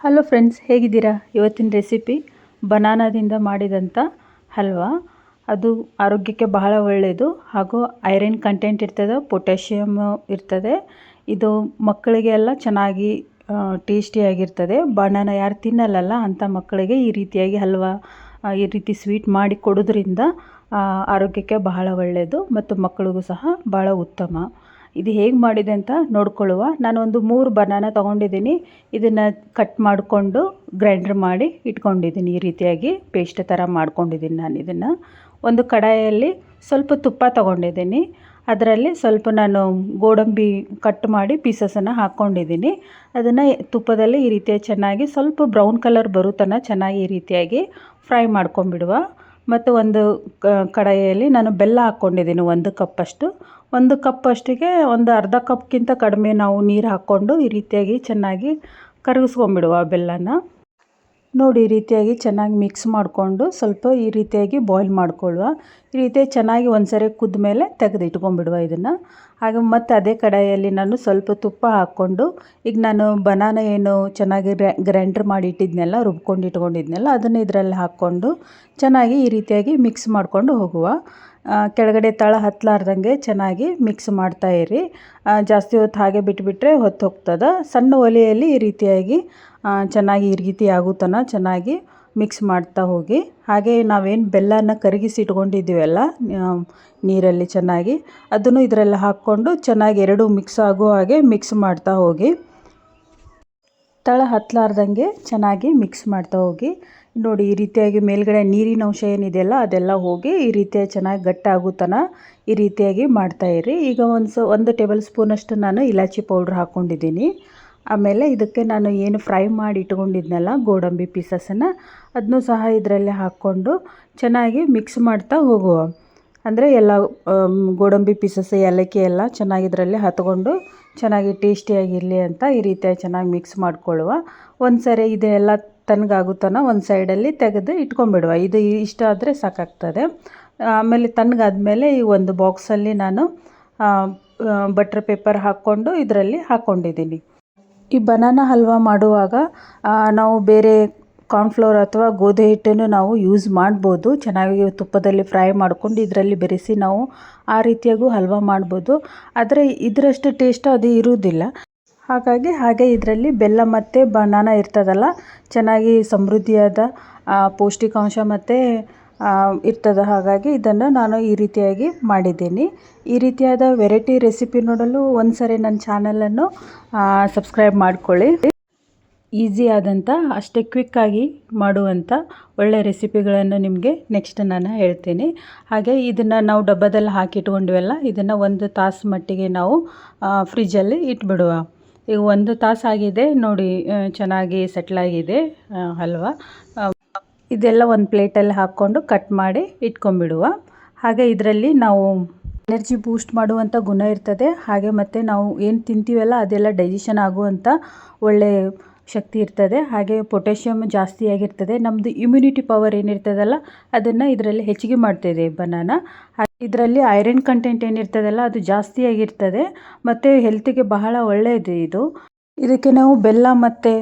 Hello friends ಹೇಗಿದ್ದೀರಾ? ಇವತ್ತಿನ recipe ಬನಾನಾದಿಂದ ಮಾಡಿದಂಥ ಹಲ್ವಾ. ಅದು ಆರೋಗ್ಯಕ್ಕೆ ಬಹಳ ಒಳ್ಳೆಯದು ಹಾಗೂ ಐರನ್ ಕಂಟೆಂಟ್ ಇರ್ತದೆ ಪೊಟ್ಯಾಷಿಯಮ್ ಇರ್ತದೆ. ಇದು ಮಕ್ಕಳಿಗೆ ಎಲ್ಲ ಚೆನ್ನಾಗಿ ಟೇಸ್ಟಿಯಾಗಿರ್ತದೆ ಬನಾನ ಯಾರು ತಿನ್ನಲ್ಲಲ್ಲ ಅಂಥ ಮಕ್ಕಳಿಗೆ ಈ ರೀತಿಯಾಗಿ ಹಲ್ವಾ ಈ ರೀತಿ ಸ್ವೀಟ್ ಮಾಡಿ ಕೊಡೋದ್ರಿಂದ ಆರೋಗ್ಯಕ್ಕೆ ಬಹಳ ಒಳ್ಳೆಯದು ಮತ್ತು ಮಕ್ಕಳಿಗೂ ಸಹ ಭಾಳ ಉತ್ತಮ. ಇದು ಹೇಗೆ ಮಾಡಿದೆ ಅಂತ ನೋಡ್ಕೊಳ್ಳುವ. ನಾನೊಂದು ಮೂರು ಬನಾನ ತೊಗೊಂಡಿದ್ದೀನಿ. ಇದನ್ನು ಕಟ್ ಮಾಡಿಕೊಂಡು ಗ್ರೈಂಡ್ರ್ ಮಾಡಿ ಇಟ್ಕೊಂಡಿದ್ದೀನಿ. ಈ ರೀತಿಯಾಗಿ ಪೇಸ್ಟ್ ಥರ ಮಾಡ್ಕೊಂಡಿದ್ದೀನಿ ನಾನು ಇದನ್ನು. ಒಂದು ಕಡಾಯಲ್ಲಿ ಸ್ವಲ್ಪ ತುಪ್ಪ ತೊಗೊಂಡಿದ್ದೀನಿ. ಅದರಲ್ಲಿ ಸ್ವಲ್ಪ ನಾನು ಗೋಡಂಬಿ ಕಟ್ ಮಾಡಿ ಪೀಸಸನ್ನು ಹಾಕ್ಕೊಂಡಿದ್ದೀನಿ ಅದನ್ನು ತುಪ್ಪದಲ್ಲಿ ಈ ರೀತಿಯಾಗಿ ಚೆನ್ನಾಗಿ ಸ್ವಲ್ಪ ಬ್ರೌನ್ ಕಲರ್ ಬರೋ ಚೆನ್ನಾಗಿ ಈ ರೀತಿಯಾಗಿ ಫ್ರೈ ಮಾಡ್ಕೊಂಬಿಡುವ ಮತ್ತು ಒಂದು ಕಡಾಯಿಯಲ್ಲಿ ನಾನು ಬೆಲ್ಲ ಹಾಕ್ಕೊಂಡಿದ್ದೀನಿ ಒಂದು ಕಪ್ಪಷ್ಟು. ಒಂದು ಕಪ್ಪಷ್ಟಿಗೆ ಒಂದು ಅರ್ಧ ಕಪ್ಗಿಂತ ಕಡಿಮೆ ನಾವು ನೀರು ಹಾಕ್ಕೊಂಡು ಈ ರೀತಿಯಾಗಿ ಚೆನ್ನಾಗಿ ಕರಗಿಸ್ಕೊಂಬಿಡುವ ಬೆಲ್ಲನ. ನೋಡಿ, ಈ ರೀತಿಯಾಗಿ ಚೆನ್ನಾಗಿ ಮಿಕ್ಸ್ ಮಾಡಿಕೊಂಡು ಸ್ವಲ್ಪ ಈ ರೀತಿಯಾಗಿ ಬಾಯ್ಲ್ ಮಾಡ್ಕೊಳ್ಳುವ. ಈ ರೀತಿಯಾಗಿ ಚೆನ್ನಾಗಿ ಒಂದು ಸರಿ ಕುದ್ದ ಮೇಲೆ ತೆಗೆದು ಇಟ್ಕೊಂಡ್ಬಿಡುವ ಇದನ್ನು. ಹಾಗೆ ಮತ್ತು ಅದೇ ಕಡಾಯಿಯಲ್ಲಿ ನಾನು ಸ್ವಲ್ಪ ತುಪ್ಪ ಹಾಕ್ಕೊಂಡು, ಈಗ ನಾನು ಬನಾನ ಏನು ಚೆನ್ನಾಗಿ ಗ್ರೈಂಡ್ರ್ ಮಾಡಿ ಇಟ್ಟಿದ್ನೆಲ್ಲ, ರುಬ್ಕೊಂಡು ಇಟ್ಕೊಂಡಿದ್ನೆಲ್ಲ, ಅದನ್ನು ಇದರಲ್ಲಿ ಹಾಕ್ಕೊಂಡು ಚೆನ್ನಾಗಿ ಈ ರೀತಿಯಾಗಿ ಮಿಕ್ಸ್ ಮಾಡಿಕೊಂಡು ಹೋಗುವ. ಕೆಳಗಡೆ ತಳ ಹತ್ತಲಾರ್ದಂಗೆ ಚೆನ್ನಾಗಿ ಮಿಕ್ಸ್ ಮಾಡ್ತಾ ಇರಿ. ಜಾಸ್ತಿ ಹೊತ್ತು ಹಾಗೆ ಬಿಟ್ಬಿಟ್ರೆ ಹೊತ್ತು ಹೋಗ್ತದೆ. ಸಣ್ಣ ಒಲೆಯಲ್ಲಿ ಈ ರೀತಿಯಾಗಿ ಚೆನ್ನಾಗಿ ಈ ರೀತಿ ಚೆನ್ನಾಗಿ ಮಿಕ್ಸ್ ಮಾಡ್ತಾ ಹೋಗಿ. ಹಾಗೆ ನಾವೇನು ಬೆಲ್ಲನ ಕರಗಿಸಿ ಇಟ್ಕೊಂಡಿದ್ದೀವಲ್ಲ ನೀರಲ್ಲಿ ಚೆನ್ನಾಗಿ, ಅದನ್ನು ಇದರಲ್ಲಿ ಹಾಕ್ಕೊಂಡು ಚೆನ್ನಾಗಿ ಎರಡು ಮಿಕ್ಸ್ ಆಗೋ ಹಾಗೆ ಮಿಕ್ಸ್ ಮಾಡ್ತಾ ಹೋಗಿ. ತಳ ಹತ್ತಲಾರ್ದಂಗೆ ಚೆನ್ನಾಗಿ ಮಿಕ್ಸ್ ಮಾಡ್ತಾ ಹೋಗಿ. ನೋಡಿ, ಈ ರೀತಿಯಾಗಿ ಮೇಲ್ಗಡೆ ನೀರಿನ ಅಂಶ ಏನಿದೆಯಲ್ಲ, ಅದೆಲ್ಲ ಹೋಗಿ ಈ ರೀತಿಯಾಗಿ ಚೆನ್ನಾಗಿ ಗಟ್ಟಾಗೋ ಈ ರೀತಿಯಾಗಿ ಮಾಡ್ತಾ ಇರಿ. ಈಗ ಒಂದು ಸ, ಒಂದು ಟೇಬಲ್ ಸ್ಪೂನಷ್ಟು ನಾನು ಇಲಾಚಿ ಪೌಡ್ರ್ ಹಾಕ್ಕೊಂಡಿದ್ದೀನಿ ಆಮೇಲೆ ಇದಕ್ಕೆ ನಾನು ಏನು ಫ್ರೈ ಮಾಡಿ ಇಟ್ಕೊಂಡಿದ್ನಲ್ಲ, ಗೋಡಂಬಿ ಪೀಸಸನ್ನು ಅದನ್ನೂ ಸಹ ಇದರಲ್ಲೇ ಹಾಕ್ಕೊಂಡು ಚೆನ್ನಾಗಿ ಮಿಕ್ಸ್ ಮಾಡ್ತಾ ಹೋಗುವ. ಅಂದರೆ ಎಲ್ಲ ಗೋಡಂಬಿ ಪೀಸಸ್ ಏಲಕ್ಕಿ ಎಲ್ಲ ಚೆನ್ನಾಗಿ ಇದರಲ್ಲಿ ಹತ್ಕೊಂಡು ಚೆನ್ನಾಗಿ ಟೇಸ್ಟಿಯಾಗಿರಲಿ ಅಂತ ಈ ರೀತಿಯಾಗಿ ಚೆನ್ನಾಗಿ ಮಿಕ್ಸ್ ಮಾಡ್ಕೊಳ್ಳುವ. ಒಂದು ಸರಿ ಇದೆಲ್ಲ ತಣ್ಣಗಾಗುತ್ತಾನ ಒಂದು ಸೈಡಲ್ಲಿ ತೆಗೆದು ಇಟ್ಕೊಂಡ್ಬಿಡುವ. ಇದು ಇಷ್ಟ ಆದರೆ ಸಾಕಾಗ್ತದೆ. ಆಮೇಲೆ ತಣ್ಣಗಾದ್ಮೇಲೆ ಈ ಒಂದು ಬಾಕ್ಸಲ್ಲಿ ನಾನು ಬಟ್ರ್ ಪೇಪರ್ ಹಾಕ್ಕೊಂಡು ಇದರಲ್ಲಿ ಹಾಕ್ಕೊಂಡಿದ್ದೀನಿ ಈ ಬನಾನಾ ಹಲ್ವಾ ಮಾಡುವಾಗ ನಾವು ಬೇರೆ ಕಾರ್ನ್ಫ್ಲೋರ್ ಅಥವಾ ಗೋಧಿ ಹಿಟ್ಟನ್ನು ನಾವು ಯೂಸ್ ಮಾಡ್ಬೋದು. ಚೆನ್ನಾಗಿ ತುಪ್ಪದಲ್ಲಿ ಫ್ರೈ ಮಾಡ್ಕೊಂಡು ಇದರಲ್ಲಿ ಬೆರೆಸಿ ನಾವು ಆ ರೀತಿಯಾಗೂ ಹಲ್ವಾ ಮಾಡ್ಬೋದು. ಆದರೆ ಇದರಷ್ಟು ಟೇಸ್ಟ್ ಅದು ಇರುವುದಿಲ್ಲ. ಹಾಗಾಗಿ ಹಾಗೆ ಇದರಲ್ಲಿ ಬೆಲ್ಲ ಮತ್ತು ಬನಾನ ಇರ್ತದಲ್ಲ, ಚೆನ್ನಾಗಿ ಸಮೃದ್ಧಿಯಾದ ಪೌಷ್ಟಿಕಾಂಶ ಮತ್ತು ಇರ್ತದೆ. ಹಾಗಾಗಿ ಇದನ್ನು ನಾನು ಈ ರೀತಿಯಾಗಿ ಮಾಡಿದ್ದೀನಿ. ಈ ರೀತಿಯಾದ ವೆರೈಟಿ ರೆಸಿಪಿ ನೋಡಲು ಒಂದು ಸರಿ ನನ್ನ ಚಾನಲನ್ನು ಸಬ್ಸ್ಕ್ರೈಬ್ ಮಾಡಿಕೊಳ್ಳಿ. ಈಸಿ ಆದಂಥ ಅಷ್ಟೇ ಕ್ವಿಕ್ಕಾಗಿ ಮಾಡುವಂಥ ಒಳ್ಳೆಯ ರೆಸಿಪಿಗಳನ್ನು ನಿಮಗೆ ನೆಕ್ಸ್ಟ್ ನಾನು ಹೇಳ್ತೀನಿ. ಹಾಗೆ ಇದನ್ನು ನಾವು ಡಬ್ಬದಲ್ಲಿ ಹಾಕಿಟ್ಕೊಂಡಿವಲ್ಲ ಇದನ್ನು ಒಂದು ತಾಸು ಮಟ್ಟಿಗೆ ನಾವು ಫ್ರಿಜ್ಜಲ್ಲಿ ಇಟ್ಬಿಡುವ. ಈಗ ಒಂದು ತಾಸಾಗಿದೆ ನೋಡಿ ಚೆನ್ನಾಗಿ ಸೆಟ್ಲಾಗಿದೆ ಹಲ್ವಾ. ಇದೆಲ್ಲ ಒಂದು ಪ್ಲೇಟಲ್ಲಿ ಹಾಕ್ಕೊಂಡು ಕಟ್ ಮಾಡಿ ಇಟ್ಕೊಂಬಿಡುವ ಹಾಗೆ ಇದರಲ್ಲಿ ನಾವು ಎನರ್ಜಿ ಬೂಸ್ಟ್ ಮಾಡುವಂಥ ಗುಣ ಇರ್ತದೆ. ಹಾಗೆ ಮತ್ತು ನಾವು ಏನು ತಿಂತೀವಲ್ಲ ಅದೆಲ್ಲ ಡೈಜೆಷನ್ ಆಗುವಂಥ ಒಳ್ಳೆ ಶಕ್ತಿ ಇರ್ತದೆ, ಹಾಗೆ ಪೊಟ್ಯಾಷಿಯಮ್ ಜಾಸ್ತಿ ಆಗಿರ್ತದೆ ನಮ್ಮದು ಇಮ್ಯುನಿಟಿ ಪವರ್ ಏನಿರ್ತದಲ್ಲ, ಅದನ್ನು ಇದರಲ್ಲಿ ಹೆಚ್ಚಿಗೆ ಮಾಡ್ತಿದೆ ಬನಾನ ಇದರಲ್ಲಿ ಐರನ್ ಕಂಟೆಂಟ್ ಏನಿರ್ತದಲ್ಲ, ಅದು ಜಾಸ್ತಿಯಾಗಿರ್ತದೆ ಮತ್ತು ಹೆಲ್ತಿಗೆ ಬಹಳ ಒಳ್ಳೆಯದು ಇದು. ಇದಕ್ಕೆ ನಾವು ಬೆಲ್ಲ ಮತ್ತು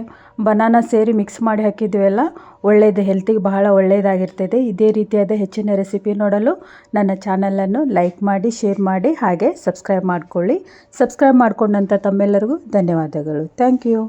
ಬನಾನ ಸೇರಿ ಮಿಕ್ಸ್ ಮಾಡಿ ಹಾಕಿದ್ವಲ್ಲ ಒಳ್ಳೆಯದು ಹೆಲ್ತಿಗೆ ಬಹಳ ಒಳ್ಳೆಯದಾಗಿರ್ತದೆ ಇದೇ ರೀತಿಯಾದ ಹೆಚ್ಚಿನ ರೆಸಿಪಿ ನೋಡಲು ನನ್ನ ಚಾನಲನ್ನು ಲೈಕ್ ಮಾಡಿ ಶೇರ್ ಮಾಡಿ, ಹಾಗೆ ಸಬ್ಸ್ಕ್ರೈಬ್ ಮಾಡಿಕೊಳ್ಳಿ. ಸಬ್ಸ್ಕ್ರೈಬ್ ಮಾಡಿಕೊಂಡಂಥ ತಮ್ಮೆಲ್ಲರಿಗೂ ಧನ್ಯವಾದಗಳು. Thank you